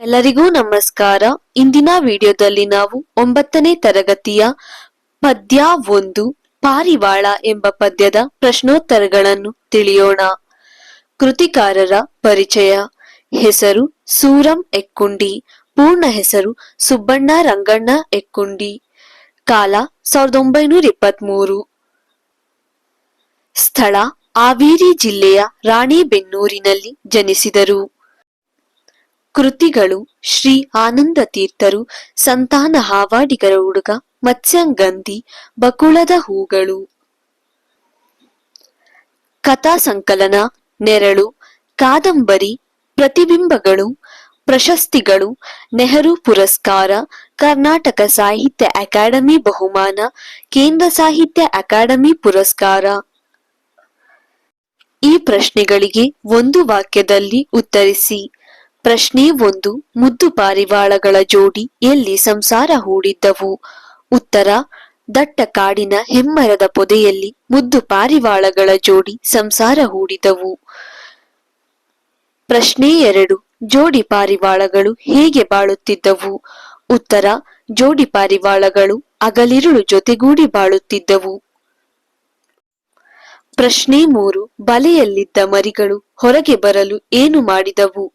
ಎಲ್ಲರಿಗೂ ನಮಸ್ಕಾರ. ಇಂದಿನ ವಿಡಿಯೋದಲ್ಲಿ ನಾವು ಒಂಬತ್ತನೇ ತರಗತಿಯ ಪದ್ಯ ಒಂದು, ಪಾರಿವಾಳ ಎಂಬ ಪದ್ಯದ ಪ್ರಶ್ನೋತ್ತರಗಳನ್ನು ತಿಳಿಯೋಣ. ಕೃತಿಕಾರರ ಪರಿಚಯ. ಹೆಸರು ಸೂರಂ ಎಕ್ಕುಂಡಿ. ಪೂರ್ಣ ಹೆಸರು ಸುಬ್ಬಣ್ಣ ರಂಗಣ್ಣ ಎಕ್ಕುಂಡಿ. ಕಾಲ ಸಾವಿರದ ಒಂಬೈನೂರ ಇಪ್ಪತ್ಮೂರು. ಸ್ಥಳ ಹಾವೇರಿ ಜಿಲ್ಲೆಯ ರಾಣಿಬೆನ್ನೂರಿನಲ್ಲಿ ಜನಿಸಿದರು. ಕೃತಿಗಳು ಶ್ರೀ ಆನಂದ ತೀರ್ಥರು, ಸಂತಾನ ಹಾವಾಡಿಗರ ಹುಡುಗ, ಮತ್ಸ್ಯಂಗಂಧಿ, ಬಕುಳದ ಹೂಗಳು. ಕಥಾ ಸಂಕಲನ, ನೆರಳು, ಕಾದಂಬರಿ, ಪ್ರತಿಬಿಂಬಗಳು, ಪ್ರಶಸ್ತಿಗಳು, ನೆಹರು ಪುರಸ್ಕಾರ, ಕರ್ನಾಟಕ ಸಾಹಿತ್ಯ ಅಕಾಡೆಮಿ ಬಹುಮಾನ, ಕೇಂದ್ರ ಸಾಹಿತ್ಯ ಅಕಾಡೆಮಿ ಪುರಸ್ಕಾರ. ಈ ಪ್ರಶ್ನೆಗಳಿಗೆ ಒಂದು ವಾಕ್ಯದಲ್ಲಿ ಉತ್ತರಿಸಿ. ಪ್ರಶ್ನೆ ಒಂದು, ಮುದ್ದು ಪಾರಿವಾಳಗಳ ಜೋಡಿ ಎಲ್ಲಿ ಸಂಸಾರ ಹೂಡಿದ್ದವು? ಉತ್ತರ, ದಟ್ಟ ಕಾಡಿನ ಹೆಮ್ಮರದ ಪೊದೆಯಲ್ಲಿ ಮುದ್ದು ಪಾರಿವಾಳಗಳ ಜೋಡಿ ಸಂಸಾರ ಹೂಡಿದವು ಪ್ರಶ್ನೆ ಎರಡು, ಜೋಡಿ ಪಾರಿವಾಳಗಳು ಹೇಗೆ ಬಾಳುತ್ತಿದ್ದವು? ಉತ್ತರ, ಜೋಡಿ ಪಾರಿವಾಳಗಳು ಅಗಲಿರುಳು ಜೊತೆಗೂಡಿ ಬಾಳುತ್ತಿದ್ದವು. ಪ್ರಶ್ನೆ ಮೂರು, ಬಲೆಯಲ್ಲಿದ್ದ ಮರಿಗಳು ಹೊರಗೆ ಬರಲು ಏನು ಮಾಡಿದವು?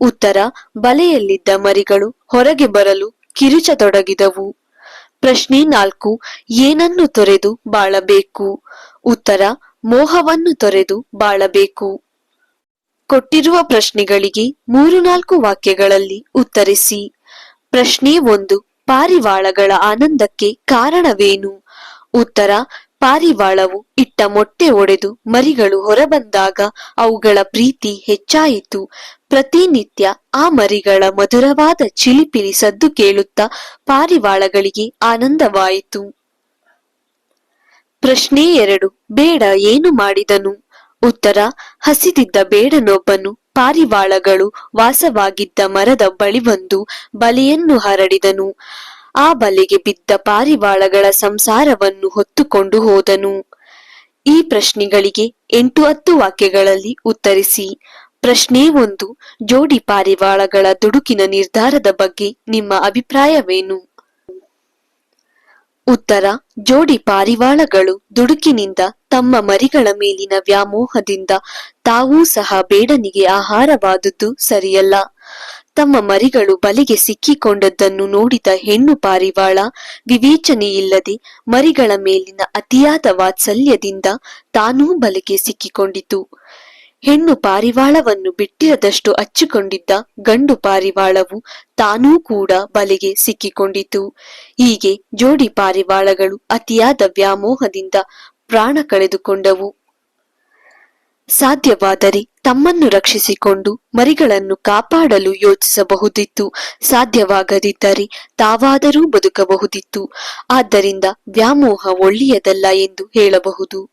ಉತ್ತರ, ಬಲೆಯಲ್ಲಿದ್ದ ಮರಿಗಳು ಹೊರಗೆ ಬರಲು ಕಿರುಚತೊಡಗಿದವು. ಪ್ರಶ್ನೆ ನಾಲ್ಕು, ಏನನ್ನು ತೊರೆದು ಬಾಳಬೇಕು? ಉತ್ತರ, ಮೋಹವನ್ನು ತೊರೆದು ಬಾಳಬೇಕು. ಕೊಟ್ಟಿರುವ ಪ್ರಶ್ನೆಗಳಿಗೆ ಮೂರು ನಾಲ್ಕು ವಾಕ್ಯಗಳಲ್ಲಿ ಉತ್ತರಿಸಿ. ಪ್ರಶ್ನೆ ಒಂದು, ಪಾರಿವಾಳಗಳ ಆನಂದಕ್ಕೆ ಕಾರಣವೇನು? ಉತ್ತರ ಪಾರಿವಾಳವು ಇಟ್ಟ ಮೊಟ್ಟೆ ಒಡೆದು ಮರಿಗಳು ಹೊರಬಂದಾಗ ಅವುಗಳ ಪ್ರೀತಿ ಹೆಚ್ಚಾಯಿತು. ಪ್ರತಿನಿತ್ಯ ಆ ಮರಿಗಳ ಮಧುರವಾದ ಚಿಲಿಪಿಲಿ ಸದ್ದು ಕೇಳುತ್ತಾ ಪಾರಿವಾಳಗಳಿಗೆ ಆನಂದವಾಯಿತು. ಪ್ರಶ್ನೆ ಎರಡು, ಬೇಡ, ಏನು ಮಾಡಿದನು? ಉತ್ತರ, ಹಸಿದಿದ್ದ ಬೇಡನೊಬ್ಬನು ಪಾರಿವಾಳಗಳು ವಾಸವಾಗಿದ್ದ ಮರದ ಬಳಿ ಬಂದು ಬಲೆಯನ್ನು ಹರಡಿದನು. ಆ ಬಲೆಗೆ ಬಿದ್ದ ಪಾರಿವಾಳಗಳ ಸಂಸಾರವನ್ನು ಹೊತ್ತುಕೊಂಡು ಹೋದನು. ಈ ಪ್ರಶ್ನೆಗಳಿಗೆ ಎಂಟು ಹತ್ತು ವಾಕ್ಯಗಳಲ್ಲಿ ಉತ್ತರಿಸಿ, ಪ್ರಶ್ನೆ ಒಂದು, ಜೋಡಿ ಪಾರಿವಾಳಗಳ ದುಡುಕಿನ ನಿರ್ಧಾರದ ಬಗ್ಗೆ ನಿಮ್ಮ ಅಭಿಪ್ರಾಯವೇನು? ಉತ್ತರ, ಜೋಡಿ ಪಾರಿವಾಳಗಳು ದುಡುಕಿನಿಂದ ತಮ್ಮ ಮರಿಗಳ ಮೇಲಿನ ವ್ಯಾಮೋಹದಿಂದ ತಾವೂ ಸಹ ಬೇಡನಿಗೆ ಆಹಾರವಾದದ್ದು ಸರಿಯಲ್ಲ. ತಮ್ಮ ಮರಿಗಳು ಬಲೆಗೆ ಸಿಕ್ಕಿಕೊಂಡದ್ದನ್ನು ನೋಡಿದ ಹೆಣ್ಣು ಪಾರಿವಾಳ, ವಿವೇಚನೆಯಿಲ್ಲದೆ ಮರಿಗಳ ಮೇಲಿನ ಅತಿಯಾದ ವಾತ್ಸಲ್ಯದಿಂದ ತಾನೂ ಬಲೆಗೆ ಸಿಕ್ಕಿಕೊಂಡಿತು. ಹೆಣ್ಣು ಪಾರಿವಾಳವನ್ನು ಬಿಟ್ಟಿರದಷ್ಟು ಅಚ್ಚಿಕೊಂಡಿದ್ದ ಗಂಡು ಪಾರಿವಾಳವು ತಾನೂ ಕೂಡ ಬಲೆಗೆ ಸಿಕ್ಕಿಕೊಂಡಿತು. ಹೀಗೆ ಜೋಡಿ ಪಾರಿವಾಳಗಳು ಅತಿಯಾದ ವ್ಯಾಮೋಹದಿಂದ ಪ್ರಾಣ ಕಳೆದುಕೊಂಡವು. ಸಾಧ್ಯವಾದರೆ ತಮ್ಮನ್ನು ರಕ್ಷಿಸಿಕೊಂಡು ಮರಿಗಳನ್ನು ಕಾಪಾಡಲು ಯೋಚಿಸಬಹುದಿತ್ತು. ಸಾಧ್ಯವಾಗದಿದ್ದರೆ ತಾವಾದರೂ ಬದುಕಬಹುದಿತ್ತು. ಆದ್ದರಿಂದ ವ್ಯಾಮೋಹ ಒಳ್ಳೆಯದಲ್ಲ ಎಂದು ಹೇಳಬಹುದು.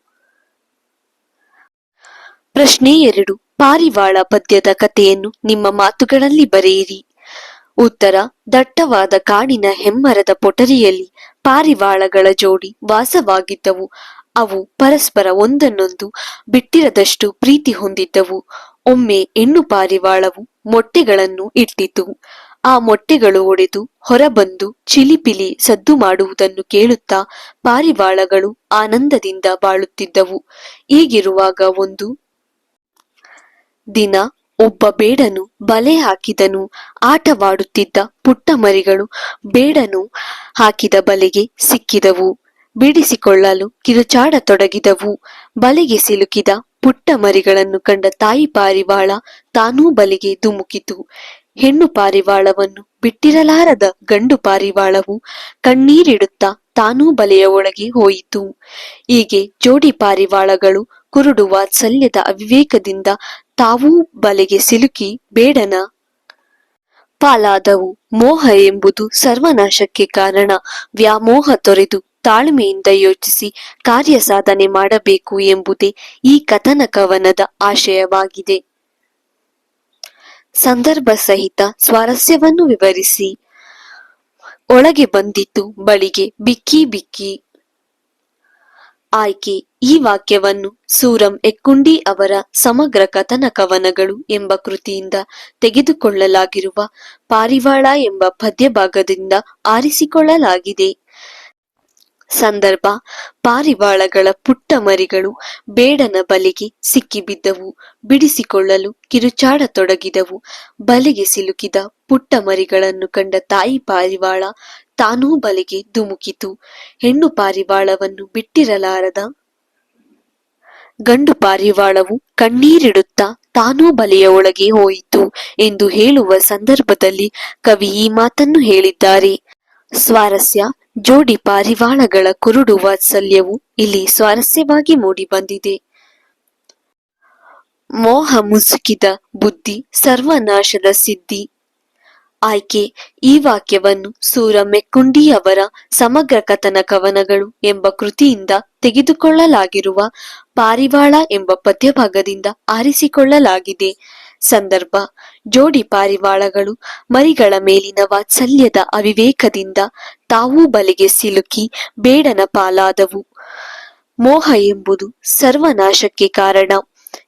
ಪ್ರಶ್ನೆ ಎರಡು. ಪಾರಿವಾಳ ಪದ್ಯದ ಕಥೆಯನ್ನು ನಿಮ್ಮ ಮಾತುಗಳಲ್ಲಿ ಬರೆಯಿರಿ. ಉತ್ತರ. ದಟ್ಟವಾದ ಕಾಡಿನ ಹೆಮ್ಮರದ ಪೊಟರಿಯಲ್ಲಿ ಪಾರಿವಾಳಗಳ ಜೋಡಿ ವಾಸವಾಗಿದ್ದವು. ಅವು ಪರಸ್ಪರ ಒಂದನ್ನೊಂದು ಬಿಟ್ಟಿರದಷ್ಟು ಪ್ರೀತಿ ಹೊಂದಿದ್ದವು. ಒಮ್ಮೆ ಹೆಣ್ಣು ಪಾರಿವಾಳವು ಮೊಟ್ಟೆಗಳನ್ನು ಇಟ್ಟಿತು. ಆ ಮೊಟ್ಟೆಗಳು ಒಡೆದು ಹೊರಬಂದು ಚಿಲಿಪಿಲಿ ಸದ್ದು ಮಾಡುವುದನ್ನು ಕೇಳುತ್ತಾ ಪಾರಿವಾಳಗಳು ಆನಂದದಿಂದ ಬಾಳುತ್ತಿದ್ದವು. ಹೀಗಿರುವಾಗ ಒಂದು ದಿನ ಒಬ್ಬ ಬೇಡನು ಬಲೆ ಹಾಕಿದನು. ಆಟವಾಡುತ್ತಿದ್ದ ಪುಟ್ಟ ಮರಿಗಳು ಬೇಡನು ಹಾಕಿದ ಬಲೆಗೆ ಸಿಕ್ಕಿದವು. ಬಿಡಿಸಿಕೊಳ್ಳಲು ಕಿರುಚಾಡತೊಡಗಿದವು. ಬಲೆಗೆ ಸಿಲುಕಿದ ಪುಟ್ಟ ಮರಿಗಳನ್ನು ಕಂಡ ತಾಯಿ ಪಾರಿವಾಳ ತಾನೂ ಬಲೆಗೆ ಧುಮುಕಿತು. ಹೆಣ್ಣು ಪಾರಿವಾಳವನ್ನು ಬಿಟ್ಟಿರಲಾರದ ಗಂಡು ಪಾರಿವಾಳವು ಕಣ್ಣೀರಿಡುತ್ತಾ ತಾನೂ ಬಲೆಯ ಒಳಗೆ ಹೋಯಿತು. ಹೀಗೆ ಜೋಡಿ ಪಾರಿವಾಳಗಳು ಕುರುಡು ವಾತ್ಸಲ್ಯದ ಅವಿವೇಕದಿಂದ ತಾವೂ ಬಲೆಗೆ ಸಿಲುಕಿ ಬೇಡನ? ಪಾಲಾದವು. ಮೋಹ ಎಂಬುದು ಸರ್ವನಾಶಕ್ಕೆ ಕಾರಣ. ವ್ಯಾಮೋಹ ತೊರೆದು ತಾಳ್ಮೆಯಿಂದ ಯೋಚಿಸಿ ಕಾರ್ಯ ಸಾಧನೆ ಮಾಡಬೇಕು ಎಂಬುದೇ ಈ ಕಥನ ಕವನದ ಆಶಯವಾಗಿದೆ. ಸಂದರ್ಭ ಸಹಿತ ಸ್ವಾರಸ್ಯವನ್ನು ವಿವರಿಸಿ. ಒಳಗೆ ಬಂದಿತು ಬಳಿಗೆ ಬಿಕ್ಕಿ ಬಿಕ್ಕಿ ಆಯ್ಕೆ. ಈ ವಾಕ್ಯವನ್ನು ಸೂರಂ ಎಕ್ಕುಂಡಿ ಅವರ ಸಮಗ್ರ ಕಥನ ಕವನಗಳು ಎಂಬ ಕೃತಿಯಿಂದ ತೆಗೆದುಕೊಳ್ಳಲಾಗಿರುವ ಪಾರಿವಾಳ ಎಂಬ ಪದ್ಯಭಾಗದಿಂದ ಆರಿಸಿಕೊಳ್ಳಲಾಗಿದೆ. ಸಂದರ್ಭ, ಪಾರಿವಾಳಗಳ ಪುಟ್ಟ ಮರಿಗಳು ಬೇಡನ ಬಲೆಗೆ ಸಿಕ್ಕಿಬಿದ್ದವು, ಬಿಡಿಸಿಕೊಳ್ಳಲು ಕಿರುಚಾಡತೊಡಗಿದವು, ಬಲೆಗೆ ಸಿಲುಕಿದ ಪುಟ್ಟ ಮರಿಗಳನ್ನು ಕಂಡ ತಾಯಿ ಪಾರಿವಾಳ ತಾನೂ ಬಲೆಗೆ ಧುಮುಕಿತು, ಹೆಣ್ಣು ಪಾರಿವಾಳವನ್ನು ಬಿಟ್ಟಿರಲಾರದ ಗಂಡು ಪಾರಿವಾಳವು ಕಣ್ಣೀರಿಡುತ್ತಾ ತಾನೂ ಬಲೆಯ ಒಳಗೆ ಹೋಯಿತು ಎಂದು ಹೇಳುವ ಸಂದರ್ಭದಲ್ಲಿ ಕವಿ ಈ ಮಾತನ್ನು ಹೇಳಿದ್ದಾರೆ. ಸ್ವಾರಸ್ಯ, ಜೋಡಿ ಪಾರಿವಾಳಗಳ ಕುರುಡು ವಾತ್ಸಲ್ಯವು ಇಲ್ಲಿ ಸ್ವಾರಸ್ಯವಾಗಿ ಮೂಡಿಬಂದಿದೆ ಮೋಹ ಮುಸುಕಿದ ಬುದ್ಧಿ ಸರ್ವನಾಶದ ಸಿದ್ಧಿ. ಆಯ್ಕೆ. ಈ ವಾಕ್ಯವನ್ನು ಸೂರ ಮೆಕ್ಕುಂಡಿಯವರ ಸಮಗ್ರ ಕಥನ ಕವನಗಳು ಎಂಬ ಕೃತಿಯಿಂದ ತೆಗೆದುಕೊಳ್ಳಲಾಗಿರುವ ಪಾರಿವಾಳ ಎಂಬ ಪದ್ಯಭಾಗದಿಂದ ಆರಿಸಿಕೊಳ್ಳಲಾಗಿದೆ. ಸಂದರ್ಭ. ಜೋಡಿ ಪಾರಿವಾಳಗಳು ಮರಿಗಳ ಮೇಲಿನ ವಾತ್ಸಲ್ಯದ ಅವಿವೇಕದಿಂದ ತಾವೂ ಬಲೆಗೆ ಸಿಲುಕಿ ಬೇಡನ ಪಾಲಾದವು. ಮೋಹ ಎಂಬುದು ಸರ್ವನಾಶಕ್ಕೆ ಕಾರಣ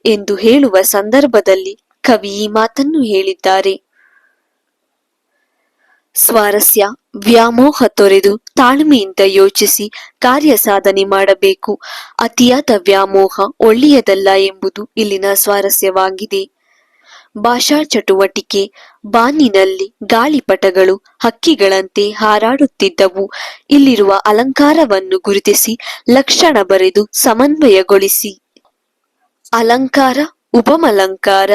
ಎಂದು ಹೇಳುವ ಸಂದರ್ಭದಲ್ಲಿ ಕವಿ ಈ ಮಾತನ್ನು ಹೇಳಿದ್ದಾರೆ. ಸ್ವಾರಸ್ಯ, ವ್ಯಾಮೋಹ ತೊರೆದು ತಾಳ್ಮೆಯಿಂದ ಯೋಚಿಸಿ ಕಾರ್ಯ ಸಾಧನೆ ಮಾಡಬೇಕು. ಅತಿಯಾದ ವ್ಯಾಮೋಹ ಒಳ್ಳೆಯದಲ್ಲ ಎಂಬುದು ಇಲ್ಲಿನ ಸ್ವಾರಸ್ಯವಾಗಿದೆ. ಭಾಷಾ ಚಟುವಟಿಕೆ, ಬಾನಿನಲ್ಲಿ ಗಾಳಿಪಟಗಳು ಹಕ್ಕಿಗಳಂತೆ ಹಾರಾಡುತ್ತಿದ್ದವು. ಇಲ್ಲಿರುವ ಅಲಂಕಾರವನ್ನು ಗುರುತಿಸಿ ಲಕ್ಷಣ ಬರೆದು ಸಮನ್ವಯಗೊಳಿಸಿ. ಅಲಂಕಾರ, ಉಪಮಲಂಕಾರ,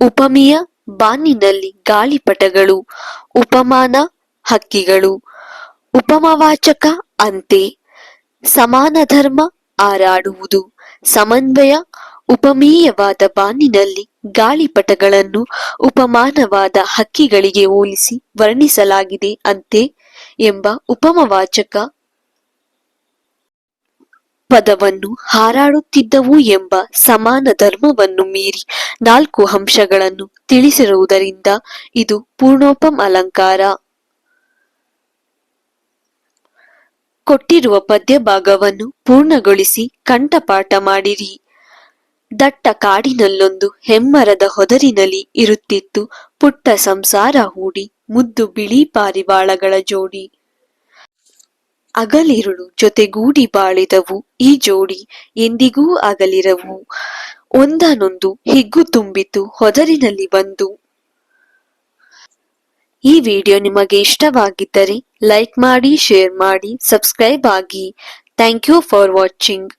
ಉಪಮೆಯ ಬಾನಿನಲ್ಲಿ ಗಾಳಿಪಟಗಳು, ಉಪಮಾನ ಹಕ್ಕಿಗಳು, ಉಪಮವಾಚಕ ಅಂತೆ, ಸಮಾನ ಧರ್ಮ ಹಾರಾಡುವುದು, ಸಮನ್ವಯ, ಉಪಮೇಯವಾದ ಬಾನಿನಲ್ಲಿ ಗಾಳಿಪಟಗಳನ್ನು ಉಪಮಾನವಾದ ಹಕ್ಕಿಗಳಿಗೆ ಹೋಲಿಸಿ ವರ್ಣಿಸಲಾಗಿದೆ ಅಂತೆ ಎಂಬ ಉಪಮವಾಚಕ ಪದವನ್ನು ಹಾರಾಡುತ್ತಿದ್ದವು ಎಂಬ ಸಮಾನ ಧರ್ಮವನ್ನು ಮೀರಿ ನಾಲ್ಕು ಅಂಶಗಳನ್ನು ತಿಳಿಸಿರುವುದರಿಂದ ಇದು ಪೂರ್ಣೋಪಂ ಅಲಂಕಾರ. ಕೊಟ್ಟಿರುವ ಪದ್ಯ ಭಾಗವನ್ನು ಪೂರ್ಣಗೊಳಿಸಿ ಕಂಠಪಾಠ ಮಾಡಿರಿ. ದಟ್ಟ ಕಾಡಿನಲ್ಲೊಂದು ಹೆಮ್ಮರದ ಹೊದರಿನಲ್ಲಿ ಇರುತ್ತಿತ್ತು ಪುಟ್ಟ ಸಂಸಾರ ಹೂಡಿ ಮುದ್ದು ಬಿಳಿ ಪಾರಿವಾಳಗಳ ಜೋಡಿ. ಅಗಲಿರುಳು ಜೊತೆಗೂಡಿ ಬಾಳಿದವು ಈ ಜೋಡಿ ಎಂದಿಗೂ ಅಗಲಿರವು. ಒಂದನೊಂದು ಹಿಗ್ಗು ತುಂಬಿತು, ಹೊದರಿನಲ್ಲಿ ಬಂದು. ಈ ವಿಡಿಯೋ ನಿಮಗೆ ಇಷ್ಟವಾಗಿದ್ದರೆ ಲೈಕ್ ಮಾಡಿ, ಶೇರ್ ಮಾಡಿ, ಸಬ್ಸ್ಕ್ರೈಬ್ ಆಗಿ. Thank you for watching.